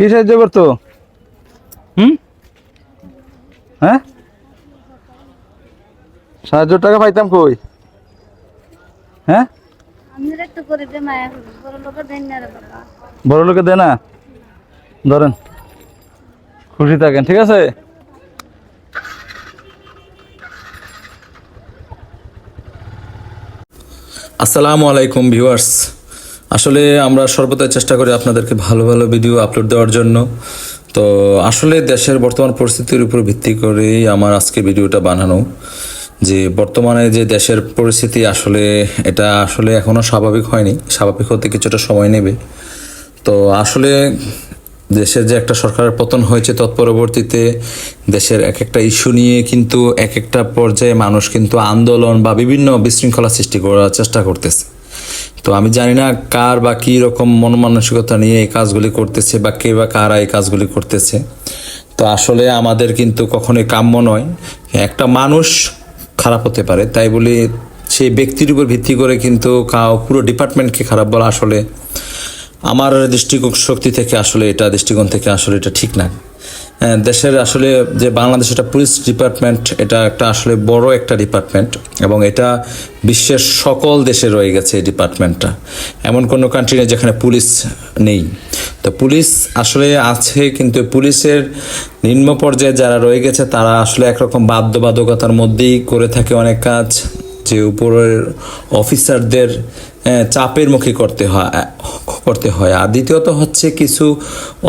কি সাহায্য করতো? হুম? হ্যাঁ? সাহায্য টাকা পাইতাম কই? হ্যাঁ? বড় লোকে দে না? ধরেন খুশি থাকেন ঠিক আছে? আসসালামু আলাইকুম ভিউয়ার্স। আসলে আমরা সর্বদাই চেষ্টা করি আপনাদেরকে ভালো ভালো ভিডিও আপলোড দেওয়ার জন্য। তো আসলে দেশের বর্তমান পরিস্থিতির উপর ভিত্তি করেই আমার আজকে ভিডিওটা বানানো। যে বর্তমানে যে দেশের পরিস্থিতি আসলে এটা আসলে এখনও স্বাভাবিক হয়নি। স্বাভাবিক হতে কিছুটা সময় নেবে। তো আসলে দেশের যে একটা সরকারের পতন হয়েছে তৎপরবর্তীতে, দেশের এক একটা ইস্যু নিয়ে কিন্তু এক একটা পর্যায়ে মানুষ কিন্তু আন্দোলন বা বিভিন্ন বিশৃঙ্খলা সৃষ্টি করার চেষ্টা করতেছে। তো আমি জানি না কার বা কী রকম মন মানসিকতা নিয়ে এই কাজগুলি করতেছে বা কে বা কারা এই কাজগুলি করতেছে। তো আসলে আমাদের কিন্তু কখনোই কাম্য নয়। একটা মানুষ খারাপ হতে পারে, তাই বলে সেই ব্যক্তির উপর ভিত্তি করে কিন্তু পুরো ডিপার্টমেন্টকে খারাপ বলা আসলে আমার দৃষ্টিকোণ শক্তি থেকে আসলে এটা, দৃষ্টিকোণ থেকে আসলে এটা ঠিক না। দেশের আসলে যে বাংলাদেশ এটা পুলিশ ডিপার্টমেন্ট, এটা একটা আসলে বড় একটা ডিপার্টমেন্ট এবং এটা বিশ্বের সকল দেশে রয়ে গেছে এই ডিপার্টমেন্টটা। এমন কোনো কান্ট্রি নেই যেখানে পুলিশ নেই। তো পুলিশ আসলে আছে কিন্তু পুলিশের নিম্ন পর্যায়ে যারা রয়ে গেছে তারা আসলে একরকম বাধ্যবাধকতার মধ্যেই করে থাকে অনেক কাজ। যে উপরের অফিসারদের চাপের মুখে করতে হয় করতে হয়। আর দ্বিতীয়ত হচ্ছে কিছু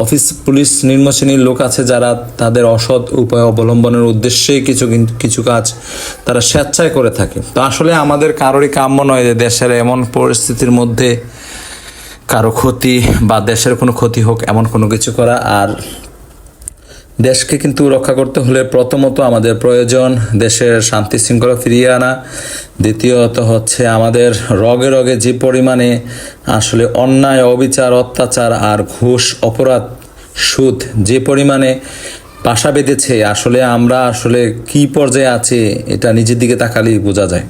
অফিস পুলিশ নিম্ন লোক আছে যারা তাদের অসৎ উপায় অবলম্বনের উদ্দেশ্যে কিছু কিছু কাজ তারা স্বেচ্ছায় করে থাকে। তো আসলে আমাদের কারোরই কাম্য নয় যে দেশের এমন পরিস্থিতির মধ্যে কারও ক্ষতি বা দেশের কোনো ক্ষতি হোক এমন কোনো কিছু করা। আর দেশকে কিন্তু রক্ষা করতে হলে প্রথমত আমাদের প্রয়োজন দেশের শান্তি শৃঙ্খলা ফিরিয়ে আনা। দ্বিতীয়ত হচ্ছে আমাদের রগে রগে যে পরিমাণে আসলে অন্যায়, অবিচার, অত্যাচার আর ঘুষ, অপরাধ, সুদ যে পরিমাণে বাসা বেঁধেছে, আসলে আমরা আসলে কি পর্যায়ে আছে এটা নিজের দিকে তাকালেই বোঝা যায়।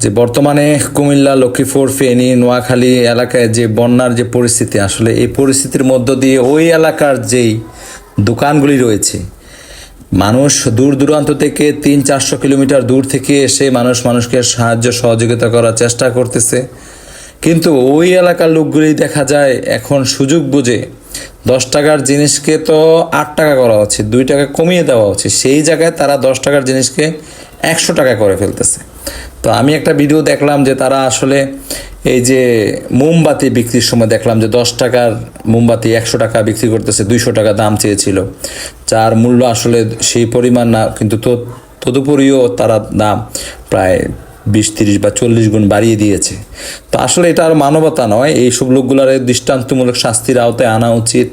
যে বর্তমানে কুমিল্লা, লক্ষ্মীপুর, ফেনী, নোয়াখালী এলাকায় যে বন্যার যে পরিস্থিতি, আসলে এই পরিস্থিতির মধ্য দিয়ে ওই এলাকার যেই দোকানগুলি রয়েছে। মানুষ দূর দূরান্ত থেকে তিন চারশো কিলোমিটার দূর থেকে এসে মানুষ মানুষকে সাহায্য, সহযোগিতা করার চেষ্টা করতেছে। কিন্তু ওই এলাকার লোকগুলি দেখা যায় এখন সুযোগ বুঝে দশ টাকার জিনিসকে তো আট টাকা করা উচিত দুই টাকা কমিয়ে দেওয়া উচিত সেই জায়গায় তারা দশ টাকার জিনিসকে একশো টাকা করে ফেলতেছে। তো আমি একটা ভিডিও দেখলাম যে তারা আসলে এই যে মোমবাতি বিক্রির সময় দেখলাম যে দশ টাকার মোমবাতি একশো টাকা বিক্রি করতেছে, দুইশো টাকা দাম চেয়েছিল। যার মূল্য আসলে সেই পরিমাণ না, কিন্তু তো তদুপরিও তারা দাম প্রায় বিশ, তিরিশ বা চল্লিশ গুণ বাড়িয়ে দিয়েছে। তো আসলে এটা আর মানবতা নয়, এইসব লোকগুলার দৃষ্টান্তমূলক শাস্তির আওতায় আনা উচিত।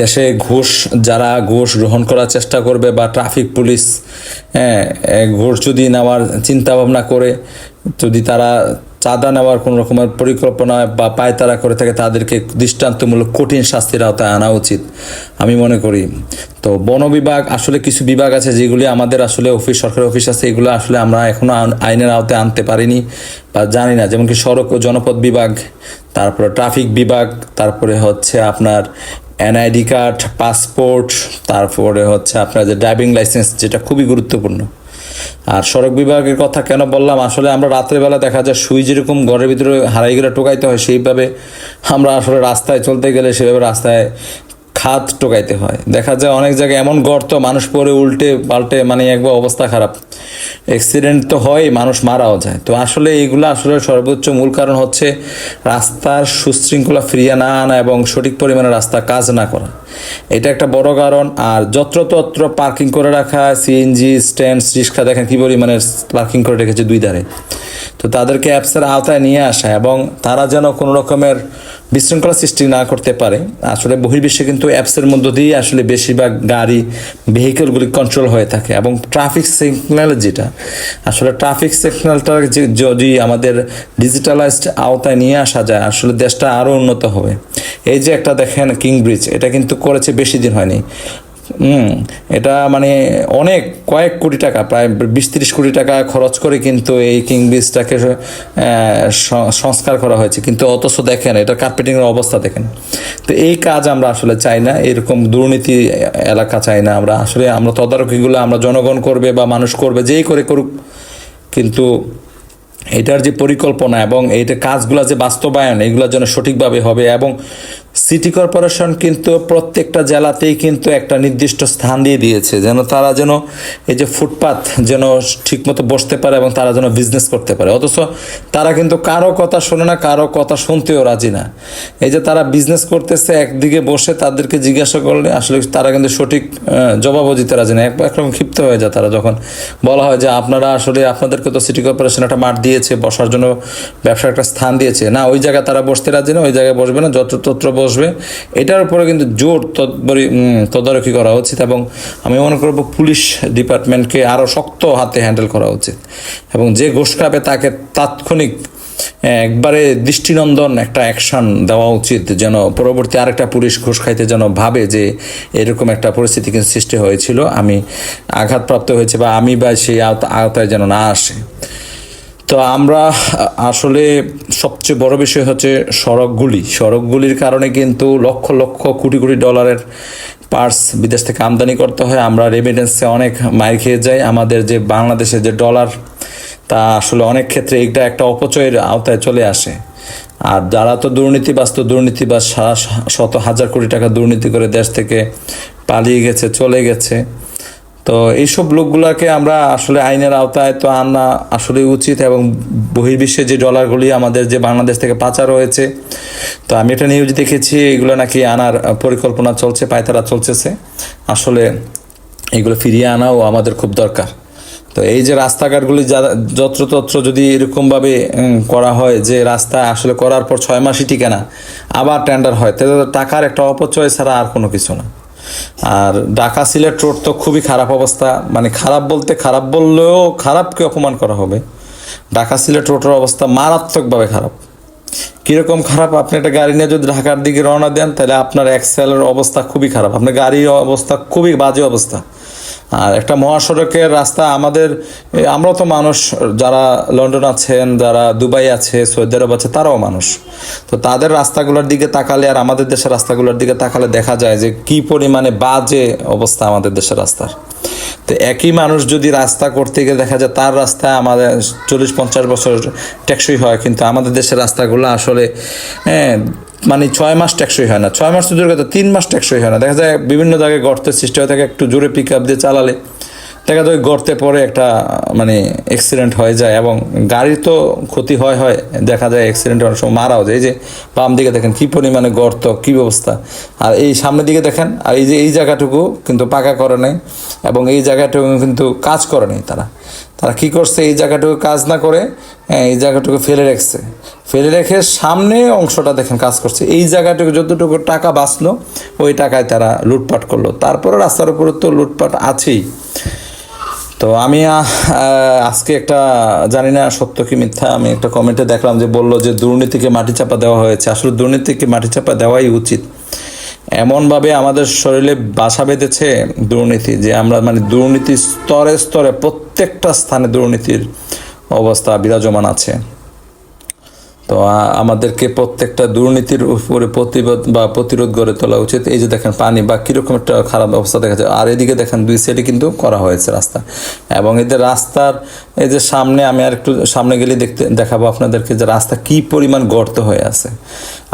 দেশে ঘুষ, যারা ঘুষ গ্রহণ করার চেষ্টা করবে বা ট্রাফিক পুলিশ হ্যাঁ ঘুষ যদি নেওয়ার চিন্তাভাবনা করে, যদি তারা চাঁদা নেওয়ার কোনো রকমের পরিকল্পনা বা পায়তারা করে থাকে, তাদেরকে দৃষ্টান্তমূলক কঠিন শাস্তির আওতায় আনা উচিত, আমি মনে করি। তো বন বিভাগ, আসলে কিছু বিভাগ আছে যেগুলি আমাদের আসলে অফিস, সরকারি অফিস আছে, এগুলো আসলে আমরা এখনও আইন- আইনের আওতায় আনতে পারিনি বা জানি না। যেমন কি সড়ক ও জনপদ বিভাগ, তারপরে ট্রাফিক বিভাগ, তারপরে হচ্ছে আপনার এনআইডি কার্ড, পাসপোর্ট, তারপরে হচ্ছে আপনার যে ড্রাইভিং লাইসেন্স, যেটা খুবই গুরুত্বপূর্ণ। আর সড়ক বিভাগের কথা কেন বললাম? আসলে আমরা রাত্রেবেলা বেলা দেখা যায় সুই যেরকম ঘরের ভিতরে হারাই গেলে টোকাইতে হয়, সেইভাবে আমরা আসলে রাস্তায় চলতে গেলে সেভাবে রাস্তায় খাত টোকাইতে হয়। দেখা যায় অনেক জায়গায় এমন গর্ত, মানুষ পরে উল্টে পাল্টে মানে একবার অবস্থা খারাপ। অ্যাক্সিডেন্ট তো হয় মানুষ মারাও যায়। তো আসলে এইগুলো আসলে সর্বোচ্চ মূল কারণ হচ্ছে রাস্তার সুশৃঙ্খলা ফিরিয়ে না আনা এবং সঠিক পরিমাণে রাস্তা কাজ না করা। এটা একটা বড় কারণ। আর যত্রতত্র পার্কিং করে রাখা সিএনজি স্ট্যান্ড রিক্সা, দেখেন কী পরিমাণে পার্কিং করে রেখেছে দুই ধারে। তো তাদেরকে অ্যাপসের আওতায় নিয়ে আসা এবং তারা যেন কোনো রকমের বিশৃঙ্খলা সৃষ্টি না করতে পারে। আসলে বহির্বিশ্বে কিন্তু অ্যাপসের মধ্য দিয়েই আসলে বেশিরভাগ গাড়ি ভেহিকেলগুলি কন্ট্রোল হয়ে থাকে এবং ট্রাফিক সিগন্যাল যেটা, আসলে ট্রাফিক সিগন্যালটা যদি আমাদের ডিজিটালাইজড আওতায় নিয়ে আসা যায়, আসলে দেশটা আরও উন্নত হবে। এই যে একটা দেখেন কিং ব্রিজ এটা কিন্তু করেছে বেশি দিন হয়নি। হুম, এটা মানে অনেক, কয়েক কোটি টাকা, প্রায় বিশ তিরিশ কোটি টাকা খরচ করে কিন্তু এই কিং ব্রিজটাকে সংস্কার করা হয়েছে। কিন্তু অথচ দেখেন এটা কার্পেটিংয়ের অবস্থা দেখেন। তো এই কাজ আমরা আসলে চাই না, এরকম দুর্নীতি এলাকা চাই না আমরা। আসলে আমরা তদারকিগুলো আমরা জনগণ করবে বা মানুষ করবে, যেই করে করুক। কিন্তু এটার যে পরিকল্পনা এবং এইটা কাজগুলো যে বাস্তবায়ন, এগুলো যেন সঠিকভাবে হবে এবং সিটি কর্পোরেশন কিন্তু প্রত্যেকটা জেলাতেই কিন্তু একটা নির্দিষ্ট স্থান দিয়ে দিয়েছে, যেন তারা যেন এই যে ফুটপাত যেন ঠিকমতো বসতে পারে এবং তারা যেন বিজনেস করতে পারে। অথচ তারা কিন্তু কারও কথা শোনে না, কারও কথা শুনতেও রাজি না। এই যে তারা বিজনেস করতেছে, একদিকে বসে তাদেরকে জিজ্ঞাসা করলে আসলে তারা কিন্তু সঠিক জবাবও দিতে রাজি না। এক- একরকম ক্ষিপ্ত হয়ে যায় তারা যখন বলা হয় যে আপনারা আসলে আপনাদেরকে তো সিটি কর্পোরেশন একটা মাঠ দিয়েছে, বসার জন্য ব্যবসার একটা স্থান দিয়েছে। না, ওই জায়গায় তারা বসতে রাজি না, ওই জায়গায় বসবে না যত্রতত্র বসবে। এটার উপরে কিন্তু জোর তদবরি তদারকি করা উচিত এবং আমি মনে করব পুলিশ ডিপার্টমেন্টকে আরও শক্ত হাতে হ্যান্ডেল করা উচিত। এবং যে ঘোষ তাকে তাৎক্ষণিক একবারে দৃষ্টিনন্দন একটা অ্যাকশন দেওয়া উচিত যেন পরবর্তী আরেকটা পুলিশ ঘুষ খাইতে যেন ভাবে যে এরকম একটা পরিস্থিতি কিন্তু সৃষ্টি হয়েছিল। আমি আঘাতপ্রাপ্ত হয়েছে বা আমি বা সেই আওতা- আওতায় যেন না আসে। তো আমরা, আসলে সবচেয়ে বড় বিষয় হচ্ছে সড়কগুলি। সড়কগুলির কারণে কিন্তু লক্ষ লক্ষ কোটি কোটি ডলারের পার্স বিদেশ থেকে আমদানি করতে হয়। আমরা রেমিটেন্সে অনেক মার খেয়ে যাই। আমাদের যে বাংলাদেশের যে ডলার, তা আসলে অনেক ক্ষেত্রে এটা একটা অপচয়ের আওতায় চলে আসে। আর যারা তো দুর্নীতিবাজ তো দুর্নীতিবাজ সারা শত হাজার কোটি টাকা দুর্নীতি করে দেশ থেকে পালিয়ে গেছে, চলে গেছে। তো এইসব লোকগুলোকে আমরা আসলে আইনের আওতায় তো আনা আসলে উচিত এবং বহির্বিশ্বে যে ডলারগুলি আমাদের যে বাংলাদেশ থেকে পাচার হয়েছে, তো আমি এটা নিউজ দেখেছি, এগুলো নাকি আনার পরিকল্পনা চলছে, পায়তারা চলতেছে। আসলে এগুলো ফিরিয়ে আনাও আমাদের খুব দরকার। তো এই যে রাস্তাঘাটগুলি যারা যত্রতত্র যদি এরকমভাবে করা হয় যে রাস্তা আসলে করার পর ছয় মাসই টিকে না, আবার টেন্ডার হয়, তাহলে টাকার একটা অপচয় ছাড়া আর কোনো কিছু না। আর ঢাকা সিলেট রোড তো খুবই খারাপ অবস্থা। মানে খারাপ বলতে খারাপ বললেও খারাপকে অপমান করা হবে। ঢাকা সিলেট রোডের অবস্থা মারাত্মকভাবে খারাপ। কীরকম খারাপ? আপনি একটা গাড়ি নিয়ে যদি ঢাকার দিকে রওনা দেন, তাহলে আপনার এক্সেলের অবস্থা খুবই খারাপ। আপনার গাড়ির অবস্থা খুবই বাজে অবস্থা। আর একটা মহাসড়কের রাস্তা আমাদের আমরা তো মানুষ, যারা লন্ডন আছেন, যারা দুবাই আছে, সৌদি আরব আছে, তারাও মানুষ। তো তাদের রাস্তাগুলোর দিকে তাকালে আর আমাদের দেশের রাস্তাগুলোর দিকে তাকালে দেখা যায় যে কি পরিমাণে বাজে অবস্থা আমাদের দেশের রাস্তার। তো একই মানুষ যদি রাস্তা করতে গিয়ে দেখা যায় তার রাস্তায় আমাদের চল্লিশ পঞ্চাশ বছর টেকসই হয় কিন্তু আমাদের দেশের রাস্তাগুলো আসলে হ্যাঁ, মানে ছয় মাস টেকসই হয় না। ছয় মাস তো দূরের কথা তিন মাস টেকসই হয় না। দেখা যায় বিভিন্ন জায়গায় গর্তের সৃষ্টি হয়ে থাকে একটু জোরে পিক আপ দিয়ে চালালে। দেখা যায় গর্তে পরে একটা মানে অ্যাক্সিডেন্ট হয়ে যায় এবং গাড়ির তো ক্ষতি হয় হয়। দেখা যায় অ্যাক্সিডেন্ট অনেক সময় মারাও যায়। এই যে বাম দিকে দেখেন কী পরিমাণে গর্ত কি ব্যবস্থা আর এই সামনের দিকে দেখেন আর এই যে এই জায়গাটুকু কিন্তু পাকা করে নেই এবং এই জায়গাটুকু কিন্তু কাজ করে নেই তারা। তারা কী করছে? এই জায়গাটুকু কাজ না করে হ্যাঁ, এই জায়গাটুকু ফেলে রেখেছে। ফেলে রেখে সামনে অংশটা দেখেন কাজ করছে। এই জায়গাটুকু যতটুকু টাকা বাঁচলো ওই টাকায় তারা লুটপাট করল। তারপরে রাস্তার উপরে তো লুটপাট আছেই। তো আমি আজকে একটা, জানি না সত্য কি মিথ্যা, আমি একটা কমেন্টে দেখলাম যে বলল যে দুর্নীতিকে মাটি চাপা দেওয়া হয়েছে। আসলে দুর্নীতিকে মাটি চাপা দেওয়াই উচিত। এমনভাবে আমাদের শরীরে বাসা বেঁধেছে দুর্নীতি, যে আমরা মানে দুর্নীতি স্তরে স্তরে প্রত্যেকটা স্থানে দুর্নীতির অবস্থা বিরাজমান আছে। তো আমাদেরকে প্রত্যেকটা দুর্নীতির উপরে প্রতিবাদ বা প্রতিরোধ গড়ে তোলা উচিত। এই যে দেখেন পানি বা কীরকম একটা খারাপ অবস্থা দেখা যায়। আর এদিকে দেখেন দুই সাইডে কিন্তু করা হয়েছে রাস্তা। এবং এদের রাস্তার, এই যে সামনে আমি আর একটু সামনে গেলে দেখতে, দেখাবো আপনাদেরকে যে রাস্তা কি পরিমাণ গর্ত হয়ে আছে।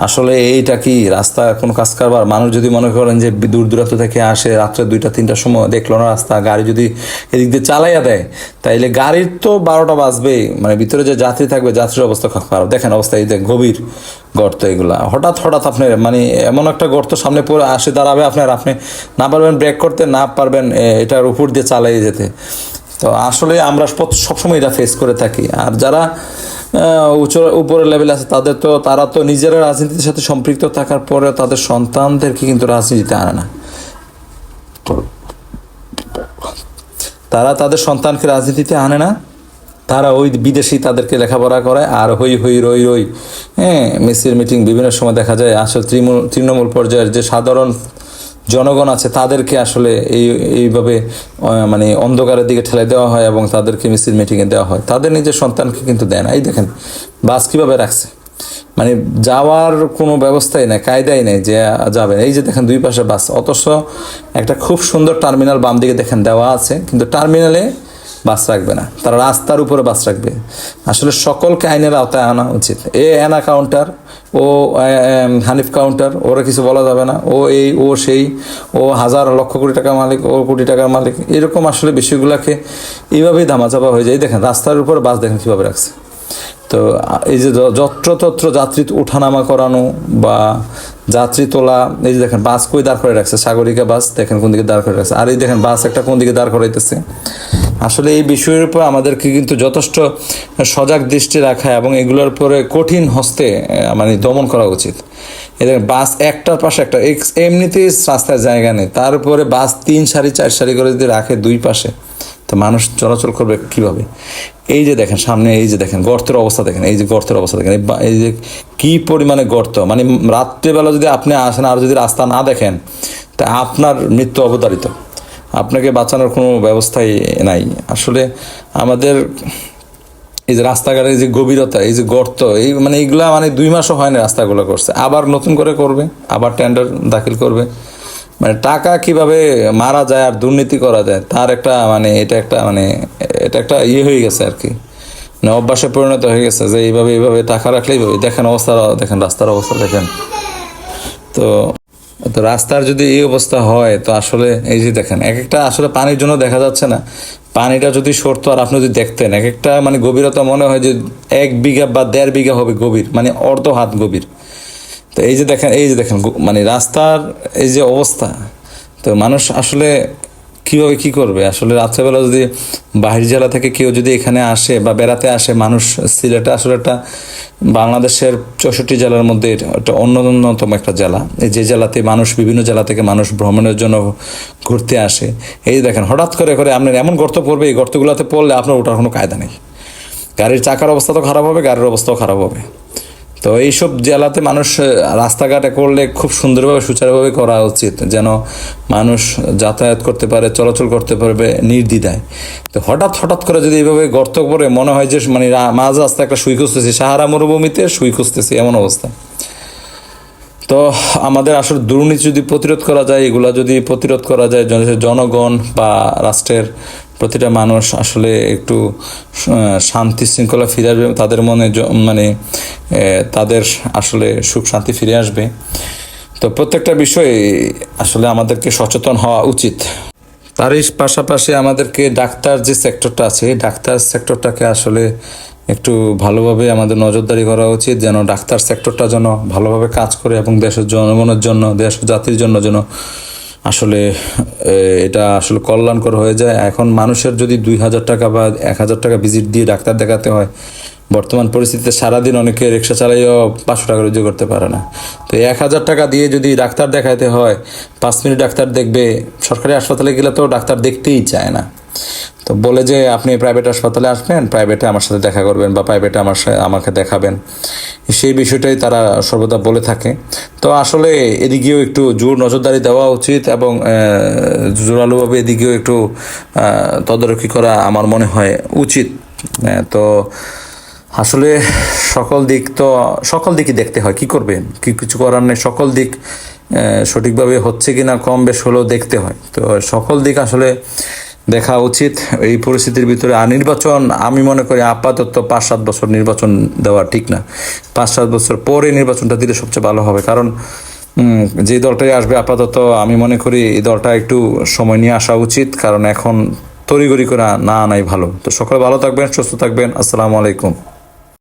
আসলে এইটা কি, রাস্তা কোনো কাজ কারবার? মানুষ যদি মনে করেন যে দূর দূরান্ত থেকে আসে, রাত্রে দুইটা তিনটার সময় দেখল না রাস্তা, গাড়ি যদি এদিক দিয়ে চালাইয়া দেয়, তাইলে গাড়ির তো বারোটা বাজবেই। মানে ভিতরে যে যাত্রী থাকবে, যাত্রীর অবস্থা খারাপ। দেখেন অবস্থা এই যে গভীর গর্ত এগুলা। হঠাৎ হঠাৎ আপনার মানে এমন একটা গর্ত সামনে পড়ে আসে, দাঁড়াবে আপনার, আপনি না পারবেন ব্রেক করতে, না পারবেন এটার উপর দিয়ে চালিয়ে যেতে। তো আসলে আমরা সব- সবসময় এটা ফেস করে থাকি। আর যারা উচ্চ উপরের লেভেল আছে, তাদের তো তারা তো নিজেরা রাজনীতির সাথে সম্পৃক্ত থাকার পরে তাদের সন্তানদেরকে কিন্তু রাজনীতিতে আনে না। তারা তাদের সন্তানকে রাজনীতিতে আনে না। তারা ওই বিদেশি তাদেরকে লেখাপড়া করে, আর হই হই রই রই হ্যাঁ মিছিল, মিটিং বিভিন্ন সময় দেখা যায়, আসলে তৃণমূল তৃণমূল পর্যায়ের যে সাধারণ জনগণ আছে, তাদেরকে আসলে এই, এইভাবে মানে অন্ধকারের দিকে ঠেলে দেওয়া হয় এবং তাদেরকে মিছিল মিটিংয়ে দেওয়া হয়। তাদের নিজের সন্তানকে কিন্তু দেয় না। এই দেখেন, বাস কীভাবে রাখছে? মানে যাওয়ার কোনো ব্যবস্থাই নেই, কায়দাই নেই যে যাবেন। এই যে দেখেন দুই পাশে বাস, অথচ একটা খুব সুন্দর টার্মিনাল বাম দিকে দেখেন দেওয়া আছে, কিন্তু টার্মিনালে বাস রাখবে না। তারা রাস্তার উপরে বাস রাখবে। আসলে সকলকে আইনের আওতায় আনা উচিত। এ অ্যানা কাউন্টার ও হানিফ কাউন্টার ওরা কিছু বলা যাবে না। ও এই, ও সেই, ও হাজার লক্ষ কোটি টাকার মালিক, ও কোটি টাকার মালিক। এরকম আসলে বিষয়গুলোকে এইভাবেই ধামাচাপা হয়ে যায়। দেখেন, রাস্তার উপরে বাস দেখেন কীভাবে রাখছে। তো, এই যে যত্রতত্র যাত্রী ওঠানামা করানো বা যাত্রী তোলা, এই যে দেখেন, বাস কই দাঁড় করে রাখছে? সাগরিকা বাস, দেখেন কোন দিকে দাঁড় করে রাখছে। আর এই দেখেন, বাস একটা কোন দিকে দাঁড় করাইতেছে? আসলে এই বিষয়ের উপর আমাদেরকে কিন্তু যথেষ্ট সজাগ দৃষ্টি রাখা এবং এগুলোর উপরে কঠিন হস্তে মানে দমন করা উচিত। দেখেন, বাস একটার পাশে একটা এমনিতেই রাস্তায় জায়গা নেই। তারপরে বাস তিন সারি, চার সারি করে যদি রাখে দুই পাশে, তো মানুষ চলাচল করবে কীভাবে? এই যে দেখেন, সামনে এই যে দেখেন, গর্তের অবস্থা দেখেন, এই যে গর্তের অবস্থা দেখেন এই যে কি পরিমাণে গর্ত। মানে রাত্রেবেলা যদি আপনি আসেন আর যদি রাস্তা না দেখেন, তা আপনার মৃত্যু অবতারিত। আপনাকে বাঁচানোর কোনো ব্যবস্থাই নাই। আসলে আমাদের এই যে রাস্তাঘাটের যে গভীরতা, এই যে গর্ত, এই মানে এইগুলা মানে দুই মাসও হয় না রাস্তাগুলো করছে। আবার নতুন করে করবে, আবার টেন্ডার দাখিল করবে। মানে টাকা কীভাবে মারা যায় আর দুর্নীতি করা যায়, তার একটা মানে এটা একটা মানে এটা একটা ইয়ে হয়ে গেছে আর কি। মানে অভ্যাসে পরিণত হয়ে গেছে যে এইভাবে এইভাবে টাকা রাখলে এইভাবে। দেখেন অবস্থা, দেখেন রাস্তার অবস্থা, দেখেন। তো তো রাস্তার যদি এই অবস্থা হয়, তো আসলে এই যে দেখেন এক একটা আসলে পানির জন্য দেখা যাচ্ছে না। পানিটা যদি সরত আর আপনি যদি দেখতেন এক একটা মানে গভীরতা মনে হয় যে এক বিঘা বা দেড় বিঘা হবে গভীর মানে অর্ধ হাত গভীর। তো এই যে দেখেন, এই যে দেখেন মানে রাস্তার এই যে অবস্থা, তো মানুষ আসলে কীভাবে কি করবে? আসলে রাত্রেবেলা যদি বাহির জেলা থেকে কেউ যদি এখানে আসে বা বেড়াতে আসে, মানুষ সিলেটে আসলে একটা বাংলাদেশের চৌষট্টি জেলার মধ্যে একটা অন্যতম একটা জেলা। এই যে জেলাতে মানুষ, বিভিন্ন জেলা থেকে মানুষ ভ্রমণের জন্য ঘুরতে আসে। এই দেখেন, হঠাৎ করে করে আপনার এমন গর্ত পড়বে, এই গর্তগুলোতে পড়লে আপনার ওঠার কোনো কায়দা নেই। গাড়ির চাকার অবস্থা তো খারাপ হবে, গাড়ির অবস্থাও খারাপ হবে। তো এইসব জেলাতে মানুষ রাস্তাঘাটে করলে খুব সুন্দরভাবে, সুচারুভাবে করা উচিত, যেন মানুষ যাতায়াত করতে পারে, চলাচল করতে পারবে, নির্দ্বিধায়। তো হঠাৎ হঠাৎ করে যদি এইভাবে গর্ত করে মনে হয় যে মানে মাঝ রাস্তায় একটা সুই খুঁজতেছি, সাহারা মরুভূমিতে সুই খুঁজতেছি, এমন অবস্থা। তো আমাদের আসলে দুর্নীতি যদি প্রতিরোধ করা যায়, এগুলা যদি প্রতিরোধ করা যায় জনগণ বা রাষ্ট্রের প্রতিটা মানুষ আসলে একটু শান্তি শৃঙ্খলা ফিরে আসবে, তাদের মনে মানে তাদের আসলে সুখ শান্তি ফিরে আসবে। তো প্রত্যেকটা বিষয়ে আসলে আমাদেরকে সচেতন হওয়া উচিত। তারই পাশাপাশি আমাদেরকে ডাক্তার যে সেক্টরটা আছে ডাক্তার সেক্টরটাকে আসলে একটু ভালোভাবে আমাদের নজরদারি করা উচিত, যেন ডাক্তার সেক্টরটা যেন ভালোভাবে কাজ করে এবং দেশের জনগণের জন্য, দেশ জাতির জন্য যেন আসলে এটা আসলে কল্যাণকর হয়ে যায়। এখন মানুষের যদি দুই হাজার টাকা বা এক হাজার টাকা ভিজিট দিয়ে ডাক্তার দেখাতে হয়, বর্তমান পরিস্থিতিতে সারাদিন অনেকে রিক্সা চালাইও পাঁচশো টাকা রোজ করতে পারে না। তো এক হাজার টাকা দিয়ে যদি ডাক্তার দেখাতে হয়, পাঁচ মিনিট ডাক্তার দেখবে, সরকারি হাসপাতালে গেলে তো ডাক্তার দেখতেই চায় না। তো বলে যে, আপনি প্রাইভেট হাসপাতালে আসবেন প্রাইভেটে আমার সাথে দেখা করবেন বা প্রাইভেটে আমার আমাকে দেখাবেন। সেই বিষয়টাই তারা সর্বদা বলে থাকে। তো আসলে এদিকেও একটু জোর নজরদারি দেওয়া উচিত এবং জোরালোভাবে এদিকেও একটু তদারকি করা আমার মনে হয় উচিত। তো আসলে সকল দিক তো, সকল দিকই দেখতে হয়, কি করবেন? কি কিছু করার নেই, সকল দিক সঠিকভাবে হচ্ছে কি না কম বেশ হলেও দেখতে হয়। তো সকল দিক আসলে দেখা উচিত। এই পরিস্থিতির ভিতরে আর নির্বাচন, আমি মনে করি আপাতত পাঁচ সাত বছর নির্বাচন দেওয়া ঠিক না। পাঁচ সাত বছর পরে নির্বাচনটা দিলে সবচেয়ে ভালো হবে। কারণ যে দলটাই আসবে, আপাতত আমি মনে করি এই দলটা একটু সময় নিয়ে আসা উচিত। কারণ এখন তড়িগড়ি করা না আনাই ভালো। তো সকলে ভালো থাকবেন, সুস্থ থাকবেন। আসসালামু আলাইকুম।